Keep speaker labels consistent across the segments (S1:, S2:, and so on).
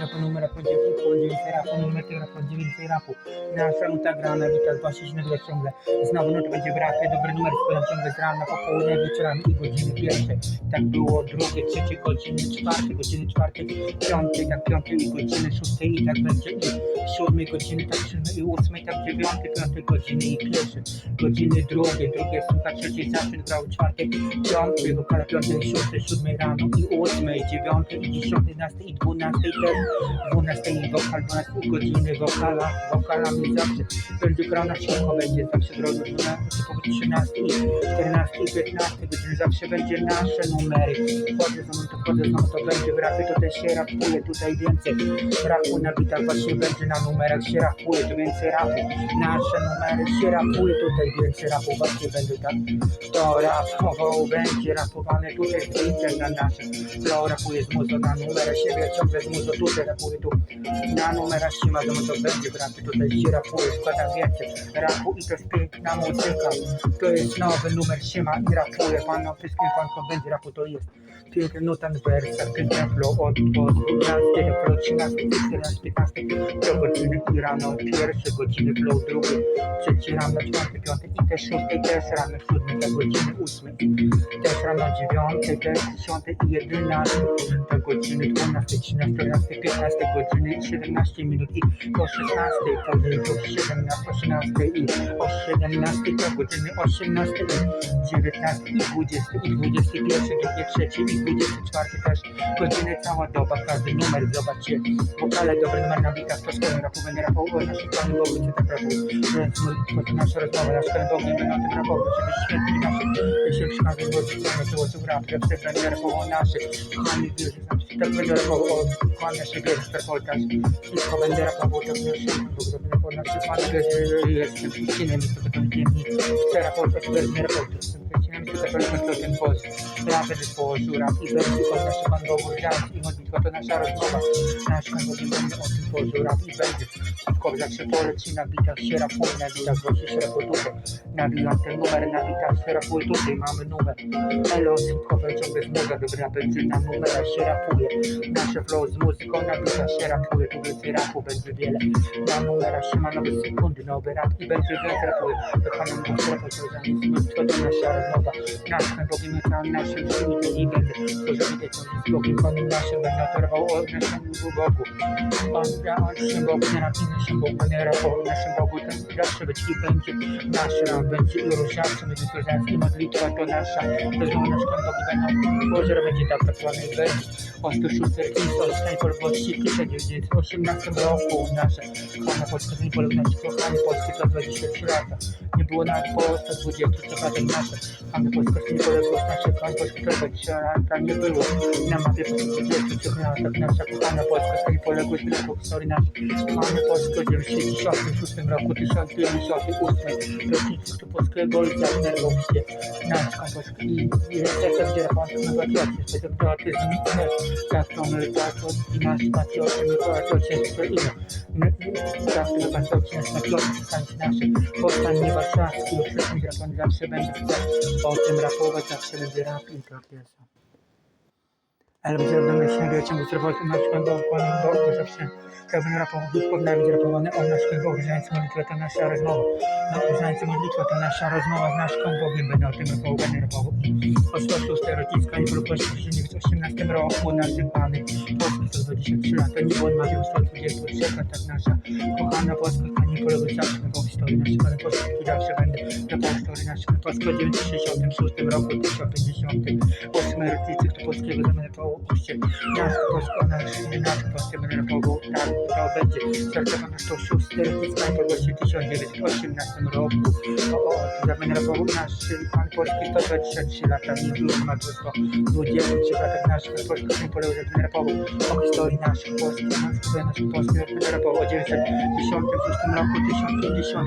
S1: rapu numer po 9, po 9 rapu, numer tego rapu 9 rapu. Nasza nuta grana, się nagrywa ciągle. Znowu no to będzie rapie, dobry numer składam ciągle z rana, po wieczorami i godziny pierwsze. Tak było drugie, trzecie, godziny czwarte, godziny czwarte, piątej, tak piątej i godziny szóstej i tak będzie i siódmej godziny, tak siódmej i ósmej, tak dziewiątej, piątej godziny i pierwsze. Godziny drugie, drugie słucha trzeciej, zawsze grał czwartej, piątej, wokale piątej, szóstej, siódmej rano i ósmej, dziewiątej i dziesiątej, jedenastej i dwunastej też, dwunastej i wokal, dwunastej godziny wokala, wokalami zawsze będzie grał na cicho, będzie zawsze do dwunastej, po trzynastej, czternastej i piętnastej godziny zawsze będzie nasze numery. Chodzę znowu, to chodzę znowu, to będzie w rapie, tutaj się rapuje, tutaj więcej rapu na bitach właśnie będzie na numerach się rapuje, to więcej rapu. Nasze numery się rapuje, tutaj więcej rapu właśnie będzie tak. To rapował, będzie rapowany tutaj z na nasze. To rapuje z muzo na numerach siebie, ciągle z muzo tutaj rapuje tu. Na numerach ma, to będzie w tutaj się rapuje, składam więcej rapu i to jest piękna muzyka. To jest nowy numer siema i rapuje, pan na wszystkim pan to będzie rapu, to jest piękny nutan wersa, piękna flow od po 12 do flow 13, 14, 15 do godziny i rano, pierwsze godziny flow drugie, trzeci rano, czwarty, piąty i też szósty, też rano, siódmy do godziny ósmej, też rano dziewiąty, też dziesiąty i jedenasty do godziny 12, 13, 14, 15 godziny i 17 minut i o 16, później do 17, 18 i o 17 do godziny 18 i 19 i 20 i 21, drugie, trzecie i 24 też godziny, cała doba, każdy numer, zobaczcie, wokale, dobry numer na bitach, to szkoły rapu, będę rapał o naszych Panu Bogu, co tak rapu, więc to nasza rozmowa, nasz Pan Bóg, nie będę o tym rapował, żeby świetli nasze, jeśli przykłady było czytane, było rap, ja wtedy będę rapował naszych, kochani wierzy, znaczy, tak będę rapował o kochani naszych wierzy, reportaż, wszystko będę rapował, tak wierzy, Bóg, będę rapował o naszych Pan wierzy, jestem Chrystinem, jest to nie chcę rapować, o tym nie rapował, jestem Chrystinem, jest to tylko ten post, rapy zespołu rap i będzie to nasze Pan żart i modlitwa to nasza rozmowa, nasz Pan będzie o tym Bożu rap i będzie, poleci na bitach, się rapuje, na bitach, właśnie się rapuje tutaj, nabijam ten numer, na bitach, się rapuje tutaj, mamy numer, Elo, szybko będzie bez muza, dobra, będzie na numerach, się rapuje, nasze flow z muzyką, na bitach, się rapuje, tu więcej rapu będzie wiele, na numerach się ma nowe sekundy, nowe rap i będzie więcej to Panem Bóg rapuje, to jest to nasza rozmowa, nasz Pan Bóg i na naszym życiu i będę, to żeby to z Bogiem Panem naszym będę operował o naszym Bogu, Pan ja naszym Bogu, nie rap bo paniera po naszym Bogu ten zawsze być i będzie nasza, będzie i ruszawszy, będzie królewski, modlitwa to nasza, to znowu nasz kontakt będą, Boże będzie ta pracowana i będzie. Od tu szósty Chrystus, najpolwości, 1918 roku nasze, kochana Polska, z niepolubności, kochani Polski, to 23 lata. Nie było nas po 120 czekolady nasze, mamy Polska, z niepolubności, nasze, kochani Polski, to 23 lata. Nie było na mapie po 23 latach nasza, kochana Polska, z niepolubności, tylko historii mamy Polska, 1996 roku 1998 rocznicy Stupowskiego Ojca Nerwowskie Naczką Polski i Receptem Dzierżawską Negocjacje Specjalny Teatyzm Mitner Zastrony Teatro Dimash Patriotym Teatro Ciężko Ile Teatro Teatro Ciężko Klocki Stańczy Nasze Powstanie Warszawskie O wszystkim rapem zawsze będę chciał O tym rapować zawsze będę rap i to ale będzie robione śniegu, ciągle zdrowotny, nasz Pan Bóg, Pan Bóg, zawsze pełny rapował, powinna być rapowany o nasz Pan Bóg, znający modlitwę, to nasza rozmowa. No, znający modlitwę, to nasza rozmowa z naszym Bogiem, będę o tym rapował, będę rapował. O 106 rodziska i w 1918 roku, naszym Pany, Polski 123 lata, nie było mawiał 123 lat, tak nasza kochana Polska, Pani poległy zawsze na historii, nasze Pany Polski, zawsze będę rapował historii naszych Polski w 1966 roku, 1058 rodzicy, kto polskiego zamiast oczywiście, miasto nasz, nasz Polskie będę rapował, tak, to będzie, serce Pana 106 rodziska i poległy w 1918 roku, o, o, to zamiast rapował, nasz Pan Polski 123 lata, nie było ma tylko 23 latach naszych polskich nie poległ, że rapował o historii naszych polskich, naszych naszych polskich, jak rapował o 956 roku, 1058,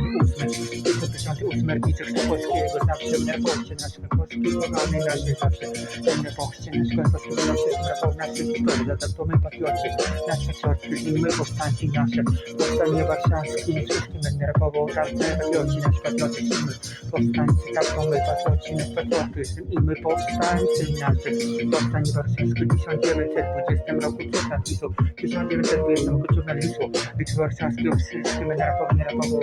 S1: 1058 rodziców polskiego, zawsze w polskie naszych polskich, kochany naszych zawsze, w polskie naszych polskich, naszych naszej historii, zatem to my patrioci, nasze patrioty i my powstańcy nasze, powstanie warszawskie, wszystkim będę rapował, razem patrioci, nasz patrioty i my, powstańcy, tak to my patrioci, nasz patriotyzm i my powstańcy nasze, powstanie warszawskie w 1920 roku, co napisał, w 1920 roku, co napisał, bitwy warszawskie, wszystkim będę rapował, nie rapował,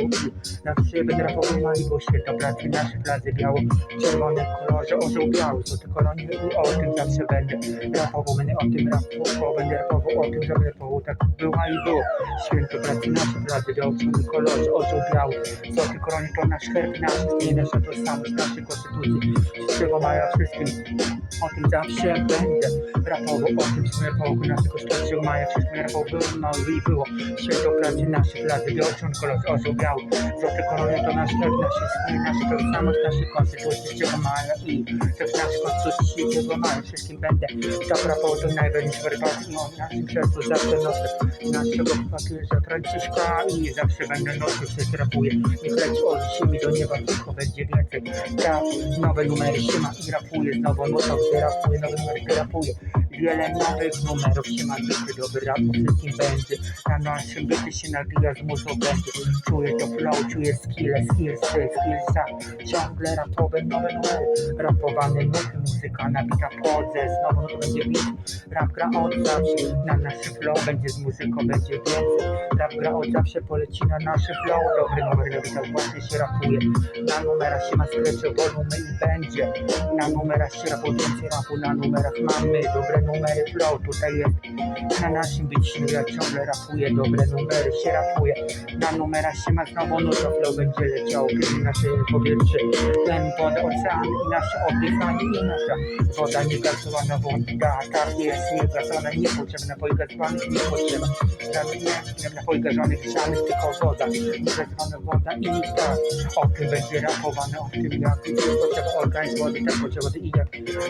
S1: na wsi będę rapował, maliło się, to pracy nasze flazy biało, czerwone kolorze, orzeł biały, złoty koronie i o tym zawsze będę rapował, będę o tym rapował, będę rapował, o tym zawsze rapował, tak było i było, święto pracy nasze flazy biało, czerwony kolorze, orzeł biały, złoty koronie to nasz herb, nasz istnieje, nasza tożsamość, naszej konstytucji, 3 maja wszystkim o tym zawsze będę rapował, o tym że rapował naszego 3 maja wszystkim rapował, było mało i było, święto pracy naszych flazy biało, czerwony kolorze, orzeł biały, złoty koronie to nasz herb, nasz istnieje, nasza tożsamość, naszej konstytucji, 3 maja i też nasz konstytucji, 3 maja wszystkim będę tak rapował do najważniejszych rybaków i o naszym sercu zawsze noszę naszego papieża Franciszka i zawsze będę nosił, się rapuję niech leci od ziemi do nieba, tylko będzie więcej. Rap, nowe numery siema i rapuję znowu, no gdy rapuję, nowe numery rapuję wiele nowych numerów siema, byty dobry rap wszystkim będzie. Na naszym byty się nabija z muszą będzie. Czuję to flow, czuję skille, skillsy, skillsa ciągle rapowe nowe numery. Rapowane nuty, muzyka nabita podze znowu no to będzie beat. Rap gra od zawsze na naszy flow będzie z muzyką, będzie więcej. Rap gra od zawsze poleci na naszy flow. Dobry numer nabita właśnie się rapuje. Na numerach się ma skrecze wolumy i będzie. Na numerach się rapu więcej rapu na numerach mamy. Dobre numery flow tutaj jest na naszym bicie ja ciągle rapuję dobre numery się rapuje na numerach się ma znowu no to flow będzie leciało kiedy nasze powietrze ten woda ocean i nasze oddychanie i nasza woda niegazowana woda tak jest niegazowana niepotrzebna napoi gazowanych nie potrzeba tak nie napoi gazowanych grzanych tylko woda niegazowana woda i tak o tym będzie rapowane o tym jak potrzeba organizm wody tak potrzeba wody i jak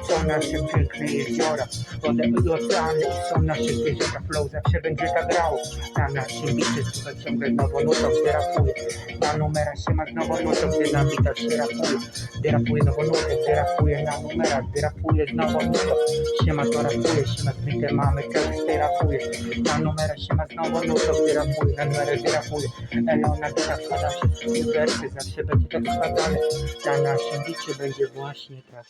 S1: są nasze piękne jeziora woda i oceany są nasze zwierzęta flow zawsze będzie tak grało na naszym bicie słuchaj ciągle znowu no to gdy rapuje na numerach się ma znowu no to gdy nabita się rapuje gdy rapuje znowu no to gdy rapuje na numerach gdy rapuje znowu no to się ma to rapuje się ma zbite mamy teksty rapuje na numerach się ma znowu no to gdy rapuje na numerach gdy rapuje Elona gdy składa wszystkie wersy zawsze będzie tak składane. Na naszym bicie będzie właśnie tak